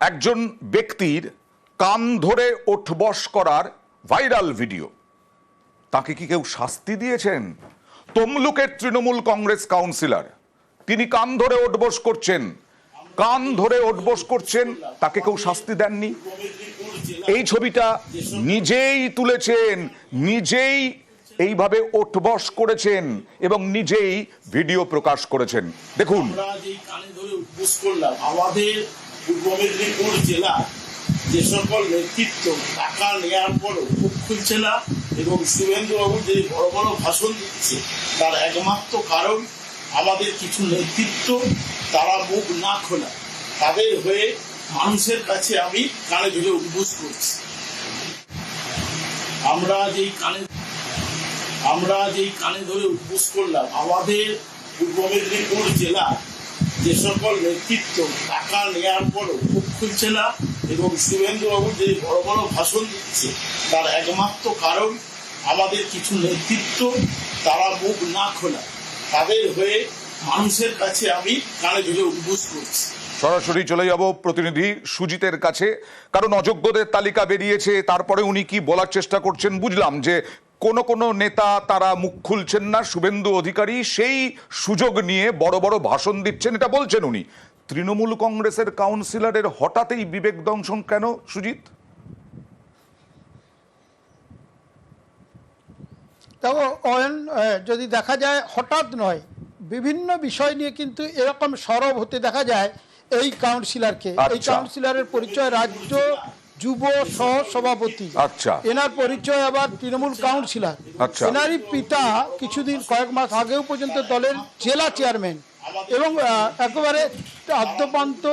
একজন ব্যক্তির কান ধরে ওঠবস করার ভাইরাল ভিডিও। তাকে কি কেউ শাস্তি দিয়েছেন? তমলুকের তৃণমূল কংগ্রেস কাউন্সিলর, তিনি কান ধরে ওঠবস করছেন। কান ধরে ওঠবস করছেন, তাকে কেউ শাস্তি দেননি? এই ছবিটা নিজেই তুলেছেন, নিজেই এইভাবে ওঠবস করেছেন এবং নিজেই ভিডিও প্রকাশ করেছেন। দেখুন। আমাদের পূর্ব মেদিনীপুর জেলা যে সকল নেতৃত্ব টাকা নেওয়ার পরও মুখ খুলছে না এবং শুভেন্দুবাবু যে বড় বড় ভাষণ দিচ্ছে, তার একমাত্র কারণ আমাদের কিছু নেতৃত্ব, তারা মুখ না খোলা। তাদের হয়ে মানুষের কাছে আমি কানে ধরে উদ্বোস করছি। আমরা যেই কানে, আমরা যেই কানে ধরে উদ্বোস করলাম, আমাদের পূর্ব মেদিনীপুর জেলা যে সকল নেতৃত্ব টাকা নেওয়ার পরও মুখ খুলছে না এবং শুভেন্দুবাবু যে বড় বড় ভাষণ দিচ্ছে, তার একমাত্র কারণ আমাদের কিছু নেতৃত্ব, তারা মুখ না খোলা। তাদের হয়ে মানুষের কাছে আমি কানে ধরে উদ্বোস করছি। সরাসরি চলে যাব প্রতিনিধি সুজিতের কাছে। কারণ অযোগ্যদের তালিকা বেরিয়েছে, তারপরে উনি কি বলার চেষ্টা করছেন বুঝলাম যে কোন কোন নেতা তারা মুখ খুলছেন না শুভেন্দু অধিকারী সেই সুযোগ নিয়ে বড় বড় ভাষণ দিচ্ছেন এটা বলছেন উনি। তৃণমূল কংগ্রেসের কাউন্সিলরের হঠাৎই বিবেক দংশন কেন সুজিত? দেখো অয়ন যদি দেখা যায় হঠাৎ নয় বিভিন্ন বিষয় নিয়ে কিন্তু এরকম সরব হতে দেখা যায় এই কাউন্সিলরকে। এই আচ্ছা। কাউন্সিলরের পরিচয় রাজ্য যুব সহ সভাপতি আচ্ছা। এনার পরিচয় আবার তৃণমূল কাউন্সিলার। আচ্ছা। এনারই পিতা কিছুদিন কয়েক মাস আগেও পর্যন্ত দলের জেলা চেয়ারম্যান এবং একেবারে আদ্যপান্ত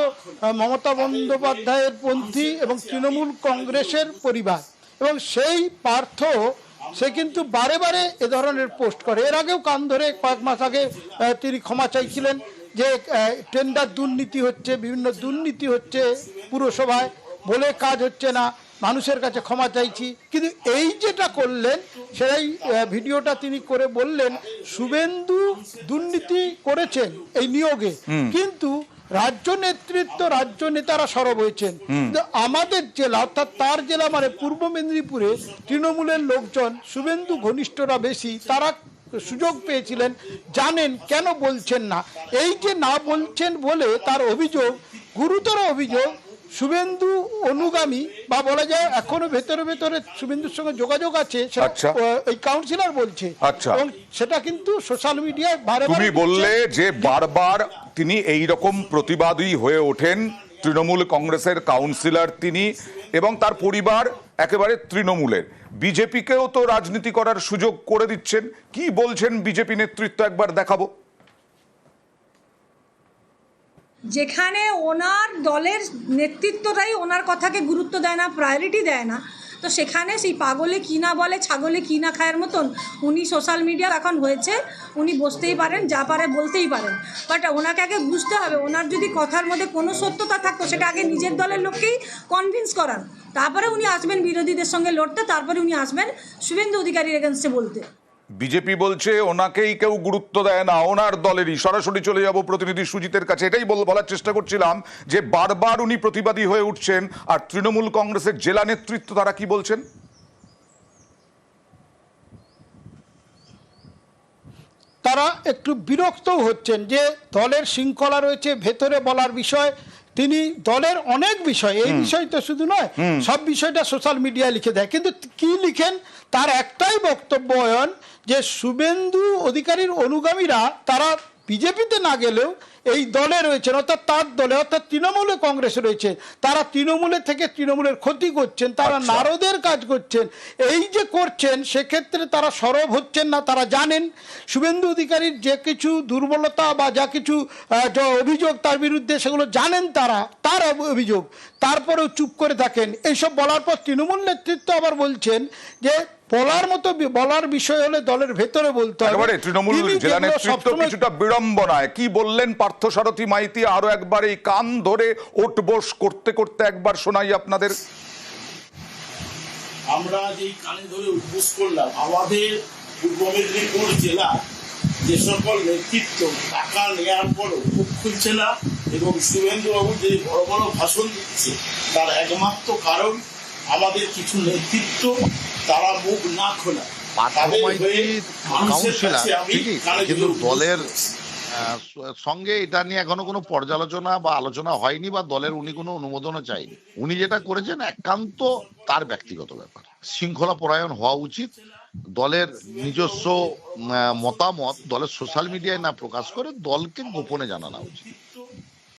মমতা বন্দ্যোপাধ্যায়ের পন্থী এবং তৃণমূল কংগ্রেসের পরিবার। এবং সেই পার্থ সে কিন্তু বারে বারে এ ধরনের পোস্ট করে। এর আগেও কান ধরে কয়েক মাস আগে তিনি ক্ষমা চাইছিলেন যে টেন্ডার দুর্নীতি হচ্ছে বিভিন্ন দুর্নীতি হচ্ছে পুরসভায়। বলে কাজ হচ্ছে না মানুষের কাছে ক্ষমা চাইছি। কিন্তু এই যেটা করলেন সেই আহ, ভিডিওটা তিনি করে বললেন শুভেন্দু দুর্নীতি করেছেন এই নিয়োগে। কিন্তু রাজ্য নেতৃত্ব রাজ্য নেতারা সরব হয়েছেন। আমাদের জেলা অর্থাৎ তার জেলা মানে পূর্ব মেদিনীপুরে তৃণমূলের লোকজন শুভেন্দু ঘনিষ্ঠরা বেশি তারা সুযোগ পেয়েছিলেন। জানেন কেন বলছেন না। এই যে না বলছেন বলে তার অভিযোগ গুরুতর অভিযোগ শুভেন্দু অনুগামী বা বলা যায় এখনও ভেতরে ভেতরে শুভেন্দুর সঙ্গে যোগাযোগ আছে সেটা, আচ্ছা। ওই কাউন্সিলর বলছে। আচ্ছা। এবং সেটা কিন্তু সোশ্যাল মিডিয়ায় তুমি বললে যে বারবার তিনি এই রকম প্রতিবাদী হয়ে ওঠেন তৃণমূল কংগ্রেসের কাউন্সিলর তিনি এবং তার পরিবার একেবারে তৃণমূলের। বিজেপিকেও তো রাজনীতি করার সুযোগ করে দিচ্ছেন। কি বলছেন বিজেপি নেতৃত্ব? একবার দেখাবো। যেখানে ওনার দলের নেতৃত্বটাই ওনার কথাকে গুরুত্ব দেয় না প্রায়োরিটি দেয় না। তো সেখানে সেই পাগলে কি না বলে, ছাগলে কি না খায়ের মতন উনি সোশ্যাল মিডিয়া এখন হয়েছে, উনি বসতেই পারেন, যা পারে বলতেই পারেন। বাট ওনাকে আগে বুঝতে হবে, ওনার যদি কথার মধ্যে কোনো সত্যতা থাকতো, সেটা আগে নিজের দলের লোককেই কনভিন্স করান। তারপরে উনি আসবেন বিরোধীদের সঙ্গে লড়তে, তারপরে উনি আসবেন শুভেন্দু অধিকারীর এগেনস্টে বলতে। বিজেপি বলছে, ওনাকেই কেউ গুরুত্ব দেয় না, ওনার দলেরই। সরাসরি চলে যাব প্রতিনিধি সুজিতের কাছে। এটাই বলার চেষ্টা করছিলাম যে বারবার উনি প্রতিবাদী হয়ে উঠছেন, আর তৃণমূল কংগ্রেসের জেলা নেতৃত্ব তারা কি বলছেন? তারা একটু বিরক্তও হচ্ছেন যে দলের শৃঙ্খলা রয়েছে, ভেতরে বলার বিষয়। তিনি দলের অনেক বিষয় এই বিষয় তো শুধু নয় সব বিষয়টা সোশ্যাল মিডিয়ায় লিখে দেয়। কিন্তু কি লিখেন? তার একটাই বক্তব্য অয়ন যে শুভেন্দু অধিকারীর অনুগামীরা তারা বিজেপিতে না গেলেও এই দলে রয়েছেন অর্থাৎ তার দলে অর্থাৎ তৃণমূলে কংগ্রেসে রয়েছে তারা তৃণমূলে থেকে তৃণমূলের ক্ষতি করছেন তারা আচ্ছা। নারদের কাজ করছেন এই যে করছেন সেক্ষেত্রে তারা সরব হচ্ছেন না তারা জানেন শুভেন্দু অধিকারীর যে কিছু দুর্বলতা বা যা কিছু অভিযোগ তার বিরুদ্ধে সেগুলো জানেন তারা তার অভ- অভিযোগ তারপরেও চুপ করে থাকেন। এইসব বলার পর তৃণমূল নেতৃত্ব আবার বলছেন যে বলার মতো বলার বিষয় হলে দলের ভেতরে বলতে হবে। তৃণমূল জেলা নেতৃত্ব কিছুটা বিড়ম্বনায়। কি বললেন পার্থসারথী মাইতি? আরও একবার এই কান ধরে ওঠবোস করতে করতে একবার শোনাই আপনাদের। আমরা যেই কানে ধরে উদ্বোস করলাম আমাদের পূর্ব মেদিনীপুর জেলা যে সকল নেতৃত্ব টাকা নেওয়ার পরও খুলছে না এবং শুভেন্দুবাবু যে বড় বড় ভাষণ দিচ্ছে তার একমাত্র কারণ আমাদের কিছু নেতৃত্ব তারা মুখ না খোলা। কিন্তু দলের সঙ্গে এটা নিয়ে এখনও কোনো পর্যালোচনা বা আলোচনা হয়নি বা দলের উনি কোনো অনুমোদনও চাইনি। উনি যেটা করেছেন একান্ত তার ব্যক্তিগত ব্যাপার। শৃঙ্খলা পরায়ণ হওয়া উচিত। দলের নিজস্ব মতামত, দলের সোশ্যাল মিডিয়ায় না প্রকাশ করে দলকে গোপনে জানানো উচিত।